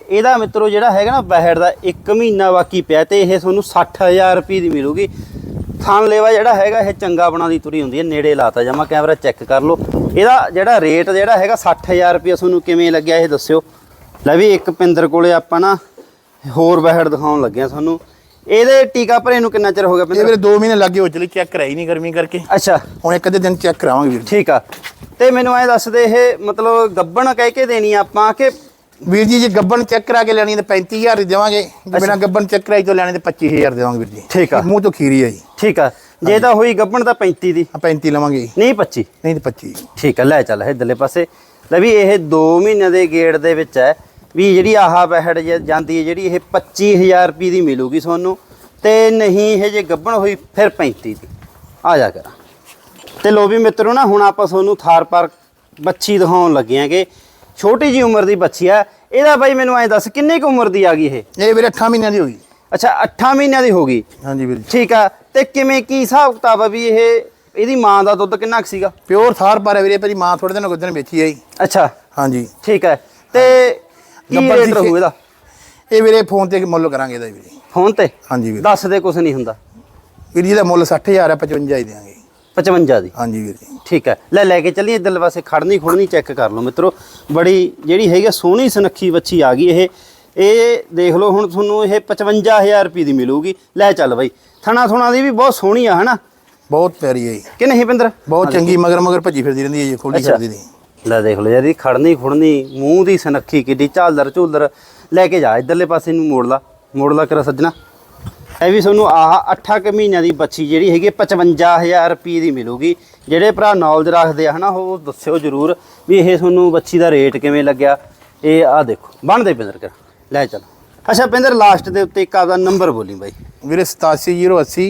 ਇਹਦਾ ਮਿੱਤਰੋ ਜਿਹੜਾ ਹੈਗਾ ਨਾ ਬਹਿੜ ਦਾ 1 ਮਹੀਨਾ ਬਾਕੀ ਪਿਆ ਤੇ ਇਹ ਤੁਹਾਨੂੰ 60000 ਰੁਪਏ ਦੀ ਮਿਲੂਗੀ। ਥਾਨ ਲੇਵਾ ਜਿਹੜਾ ਹੈਗਾ ਇਹ ਚੰਗਾ ਬਣਾ ਦੀ ਤੁਰੀ ਹੁੰਦੀ ਹੈ ਨੇੜੇ ਲਾਤਾ ਜਮਾ ਕੈਮਰਾ ਚੈੱਕ ਕਰ ਲਓ। ਇਹਦਾ ਜਿਹੜਾ ਰੇਟ ਜਿਹੜਾ ਹੈਗਾ 60000 ਰੁਪਏ ਤੁਹਾਨੂੰ ਕਿਵੇਂ ਲੱਗਿਆ ਇਹ ਦੱਸਿਓ। ਲੈ ਵੀ ਇੱਕ ਪਿੰਦਰ ਕੋਲੇ ਆਪਾਂ ਨਾ ਹੋਰ ਬਹਿੜ ਦਿਖਾਉਣ ਲੱਗੇ ਆ ਤੁਹਾਨੂੰ। ਇਹਦੇ ਟੀਕਾ ਭਰੇ ਨੂੰ ਕਿੰਨਾ ਚਿਰ ਹੋ ਗਿਆ ਇਹ ਪਿੰਦਰ? ਵੀਰੇ 2 ਮਹੀਨੇ ਲੱਗੇ ਹੋ ਚਲੀ ਚੈੱਕ ਕਰਾਈ ਨਹੀਂ ਗਰਮੀ ਕਰਕੇ। ਅੱਛਾ। ਹੁਣ ਇੱਕ ਅੱਧੇ ਦਿਨ ਚੈੱਕ ਕਰਾਵਾਂਗੇ ਵੀਰ। ਠੀਕ ਆ। ਤੇ ਮੈਨੂੰ ਐ ਦੱਸ ਦੇ ਇਹ ਮਤਲਬ ਗੱਬਣ ਕਹਿ ਕੇ ਦੇਣੀ ਆਪਾਂ ਕਿ ਵੀਰ ਜੀ ਜੇ ਗੱਬਨ ਚੈੱਕ ਕਰਾ ਕੇ ਲੈਣੀ ਤਾਂ 35000 ਦੀ ਦੇਵਾਂਗੇ। ਜੇ ਬਿਨਾਂ ਗੱਬਨ ਚੈੱਕ ਕਰਾਈ ਤੋਂ ਲੈਣੀ ਤਾਂ 25000 ਦੇਵਾਂਗੇ ਵੀਰ ਜੀ। ਠੀਕ ਆ। ਮੂੰਹ ਤੋਂ ਖੀਰੀ ਹੈ ਜੀ। ਠੀਕ ਆ। ਜੇ ਤਾਂ ਹੋਈ ਗੱਬਣ ਤਾਂ 35 ਦੀ। ਆ 35 ਲਵਾਂਗੇ। ਨਹੀਂ 25 ਨਹੀਂ ਤਾਂ 25 ਠੀਕ ਆ ਲੈ ਚੱਲ ਇਧਰਲੇ ਪਾਸੇ। ਲੈ ਵੀ ਇਹ 2 ਮਹੀਨੇ ਦੇ ਗੇੜ ਦੇ ਵਿੱਚ ਹੈ ਵੀ ਜਿਹੜੀ ਆਹ ਬਹਿੜ ਜਾਂਦੀ ਹੈ ਜਿਹੜੀ ਇਹ 25000 ਰੁਪਏ ਦੀ ਮਿਲੂਗੀ ਤੁਹਾਨੂੰ। ਤੇ ਨਹੀਂ ਇਹ ਜੇ ਗੱਬਣ ਹੋਈ ਫਿਰ 35 ਦੀ। ਆ ਜਾ ਕਰਾਂ। ਤੇ ਲੋ ਵੀ ਮਿੱਤਰੋ ਨਾ ਹੁਣ ਆਪਾਂ ਤੁਹਾਨੂੰ ਥਾਰ ਪਰ ਬੱਚੀ ਦਿਖਾਉਣ ਲੱਗੇ ਆਂਗੇ ਛੋਟੀ ਜੀ ਉਮਰ ਦੀ ਬੱਚੀ ਆ। ਇਹਦਾ ਬਾਈ ਮੈਨੂੰ ਐ ਦੱਸ ਕਿੰਨੀ ਕੁ ਉਮਰ ਦੀ ਆ ਗਈ ਇਹ? ਇਹ ਵੀਰੇ 8 ਮਹੀਨਿਆਂ ਦੀ ਹੋਈ ਅੱਛਾ 8 ਮਹੀਨਿਆਂ ਦੀ ਹੋ ਗਈ। ਹਾਂਜੀ ਵੀਰ ਠੀਕ ਆ ਤੇ ਕਿਵੇਂ ਕੀ ਹਿਸਾਬ ਕਿਤਾਬ ਆ ਵੀ ਇਹ ਇਹਦੀ ਮਾਂ ਦਾ ਦੁੱਧ ਕਿੰਨਾ ਕੁ ਸੀਗਾ? ਪਿਓਰ ਥਾਰ ਪਰ ਹੈ ਵੀਰੇ ਮੇਰੀ ਮਾਂ ਥੋੜੇ ਦਿਨ ਗੁੱਦਨ ਵੇਚੀ ਹੈ ਜੀ ਅੱਛਾ। ਹਾਂਜੀ। ਠੀਕ ਹੈ ਤੇ ਕੀ ਨੰਬਰ ਰੇਟ ਰਹੂ ਇਹਦਾ? ਇਹ ਵੀਰੇ ਫੋਨ ਤੇ ਮੁੱਲ ਕਰਾਂਗੇ ਇਹਦਾ ਵੀਰੇ। ਫੋਨ ਤੇ? ਹਾਂਜੀ ਵੀਰ। ਦੱਸ ਦੇ ਕੁਝ ਨਹੀਂ ਹੁੰਦਾ। ਵੀਰ ਜੀ ਦਾ ਮੁੱਲ 60000 ਹੈ 55 ਹੀ ਦੇਵਾਂਗੇ। 55 ਦੀ। ਹਾਂਜੀ ਵੀਰ ਜੀ। ਠੀਕ ਹੈ। ਲੈ ਲੈ ਕੇ ਚੱਲੀਏ ਇੱਧਰਲੇ ਪਾਸੇ ਖੜਨੀ ਖੁੜਨੀ ਚੈੱਕ ਕਰ ਲਓ ਮਿੱਤਰੋ। ਬੜੀ ਜਿਹੜੀ ਹੈਗੀ ਸੋਹਣੀ ਸੁਨੱਖੀ ਬੱਚੀ ਆ ਗਈ ਇਹ। ਇਹ ਦੇਖ ਲਓ ਹੁਣ ਤੁਹਾਨੂੰ ਇਹ 55000 ਰੁਪਏ ਦੀ ਮਿਲੂਗੀ। ਲੈ ਚੱਲ ਬਾਈ ਥਣਾ ਥੁਣਾ ਦੀ ਵੀ ਬਹੁਤ ਸੋਹਣੀ ਆ ਹਨਾ? ਬਹੁਤ ਪਿਆਰੀ ਹੈ ਜੀ। ਕਿ ਨਹੀਂ ਪਿੰਦਰ? ਬਹੁਤ ਚੰਗੀ ਮਗਰ ਮਗਰ ਭੱਜੀ ਫਿਰਦੀ ਰਹਿੰਦੀ ਹੈ ਜੀ ਖੋਲੀ ਅੱਛਾ। ਕਰਦੀ ਦੀ ਲੈ ਦੇਖ ਲਓ ਯਾਰ ਇਹ ਖੜਨੀ ਖੁੜਨੀ ਮੂੰਹ ਦੀ ਸਨੱਖੀ ਕਿੱਡੀ ਝਾਲਦਰ ਝੂਲਦਰ। ਲੈ ਕੇ ਜਾ ਇਧਰਲੇ ਪਾਸੇ ਨੂੰ ਮੋੜ ਲਾ। ਮੋੜ ਲਾ ਕਰ ਸੱਜਣਾ। ਇਹ ਵੀ ਤੁਹਾਨੂੰ ਆਹ 8 ਕੁ ਮਹੀਨਿਆਂ ਦੀ ਬੱਚੀ ਜਿਹੜੀ ਹੈਗੀ ਹੈ 55000 ਰੁਪਏ ਦੀ ਮਿਲੂਗੀ। ਜਿਹੜੇ ਭਰਾ ਨੌਲੇਜ ਰੱਖਦੇ ਆ ਹਨਾ ਉਹ ਦੱਸਿਓ ਜਰੂਰ ਵੀ ਇਹ ਤੁਹਾਨੂੰ ਬੱਚੀ ਦਾ ਰੇਟ ਕਿਵੇਂ ਲੱਗਿਆ। ਇਹ ਆ ਦੇਖੋ ਬਣਦੇ ਪਿੰਦਰ ਕਰ ਲੈ ਚੱਲ। ਅੱਛਾ ਪਿੰਦਰ ਲਾਸਟ ਦੇ ਉੱਤੇ ਇੱਕ ਆਪਦਾ ਨੰਬਰ ਬੋਲੀ ਬਾਈ। ਵੀਰੇ 87080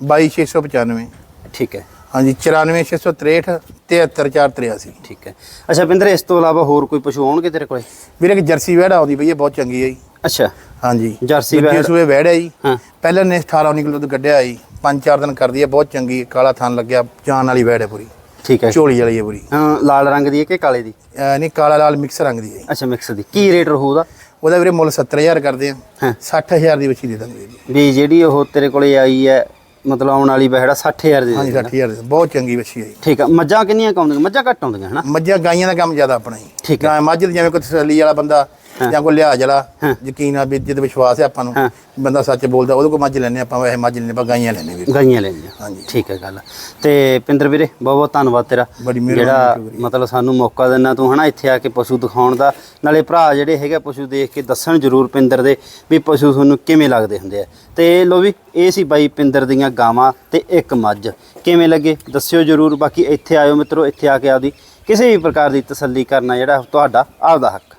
22695 ਠੀਕ ਹੈ। ਹਾਂਜੀ 94663 73483 ਠੀਕ ਹੈ। ਅੱਛਾ ਪਿੰਦਰ ਇਸ ਤੋਂ ਇਲਾਵਾ ਹੋਰ ਕੋਈ ਪਸ਼ੂ ਆਉਣਗੇ ਤੇਰੇ ਕੋਲੇ? ਵੀਰੇ ਇੱਕ ਜਰਸੀ ਵੈੜ ਆਉਂਦੀ ਪਈ ਹੈ ਬਹੁਤ ਚੰਗੀ ਹੈ ਜੀ। ਅੱਛਾ। ਹਾਂਜੀ। ਜਰਸੀ ਵੈੜ। ਸੂਏ ਵੈੜ ਹੈ ਜੀ ਹਾਂ। ਪਹਿਲਾਂ ਨੇ 18 19 ਕਿਲੋ ਦੁੱਧ ਕੱਢਿਆ ਜੀ ਪੰਜ ਚਾਰ ਦਿਨ ਕਰਦੀ ਹੈ ਬਹੁਤ ਚੰਗੀ ਹੈ, ਕਾਲਾ ਥਣ ਲੱਗਿਆ ਜਾਨ ਵਾਲੀ ਵੈੜ ਹੈ ਪੂਰੀ। ਠੀਕ ਹੈ। ਝੋਲੀ ਵਾਲੀ ਹੈ ਪੂਰੀ। ਹਾਂ ਲਾਲ ਰੰਗ ਦੀ ਹੈ ਕਿ ਕਾਲੇ ਦੀ? ਨਹੀਂ ਕਾਲਾ ਲਾਲ ਮਿਕਸ ਰੰਗ ਦੀ ਹੈ। ਅੱਛਾ ਮਿਕਸ ਦੀ। ਕੀ ਰੇਟ ਰਹੂ ਉਹਦਾ? ਉਹਦਾ ਵੀਰੇ ਮੁੱਲ 70000 ਕਰਦੇ ਆ। ਹਾਂ। 60000 ਦੀ ਬੱਚੀ ਦੇ ਦਾਂਗੇ ਜੀ। ਵੀ ਜਿਹੜੀ ਉਹ ਤੇਰੇ ਕੋਲੇ ਆਈ ਹੈ ਮਤਲਬ ਆਉਣ ਵਾਲੀ ਬਹਿੜਾ 60000 ਦੀ ਹਾਂਜੀ ਦੇ 60000 ਦੀ ਬਹੁਤ ਚੰਗੀ ਬੱਚੀ ਹੈ ਠੀਕ ਆ। ਮੱਝਾਂ ਕਿੰਨੀਆਂ ਕਾਉਂਦੀਆਂ ਮੱਝਾਂ ਘੱਟ ਆਉਂਦੀਆਂ ਹਨਾ? ਮੱਝਾਂ ਗਾਈਆਂ ਦਾ ਕੰਮ ਜ਼ਿਆਦਾ ਆਪਣਾ ਜੀ। ਠੀਕ ਹੈ। ਗਾਂ ਮੱਝ ਜਿਵੇਂ ਕੋਈ ਤਸੱਲੀ ਵਾਲਾ ਬੰਦਾ ਜਾਂ ਕੋਈ ਲਿਹਾਜ਼ ਵਾਲਾ। ਯਕੀਨ ਆ ਵੀ ਜਿਹਦੇ ਵਿਸ਼ਵਾਸ ਹੈ ਆਪਾਂ ਨੂੰ। ਬੰਦਾ ਸੱਚ ਬੋਲਦਾ ਉਹਦੇ ਕੋਲ ਮੱਝ ਲੈਣੇ ਆਪਾਂ ਵੈਸੇ ਮੱਝ ਲੈਣੇ ਆਪਾਂ ਗਾਈਆਂ ਲੈਣੇ ਵੀਰ। ਗਾਈਆਂ ਲੈਣੀਆਂ ਹਾਂਜੀ। ਠੀਕ ਹੈ ਗੱਲ। ਤੇ ਪਿੰਦਰ ਵੀਰੇ ਬਹੁਤ ਬਹੁਤ ਧੰਨਵਾਦ ਤੇਰਾ। ਜਿਹੜਾ। ਮਤਲਬ ਸਾਨੂੰ ਮੌਕਾ ਦਿੰਨਾ ਤੂੰ ਹਨਾ ਇੱਥੇ ਆ ਕੇ ਪਸ਼ੂ ਦਿਖਾਉਣ ਦਾ। ਨਾਲੇ ਭਰਾ ਜਿਹੜੇ ਹੈਗੇ ਪਸ਼ੂ ਦੇਖ ਕੇ ਦੱਸਣ ਜ਼ਰੂਰ ਪਿੰਦਰ ਦੇ ਵੀ ਪਸ਼ੂ ਤੁਹਾਨੂੰ ਕਿਵੇਂ ਲੱਗਦੇ ਹੁੰਦੇ ਆ। ਤੇ ਲੋ ਵੀ ਇਹ ਸੀ ਬਾਈ ਪਿੰਦਰ ਦੀਆਂ ਗਾਵਾਂ ਤੇ ਇੱਕ ਮੱਝ। ਕਿਵੇਂ ਲੱਗੇ? ਦੱਸਿਓ ਜ਼ਰੂਰ। ਬਾਕੀ ਇੱਥੇ ਆਇਓ ਮਿੱਤਰੋ ਇੱਥੇ ਆ ਕੇ ਆਪਦੀ ਕਿਸੇ ਵੀ ਪ੍ਰਕਾਰ ਦੀ ਤਸੱਲੀ ਕਰਨਾ ਜਿਹੜਾ ਤੁਹਾਡਾ ਆਪਦਾ ਹੱਕ।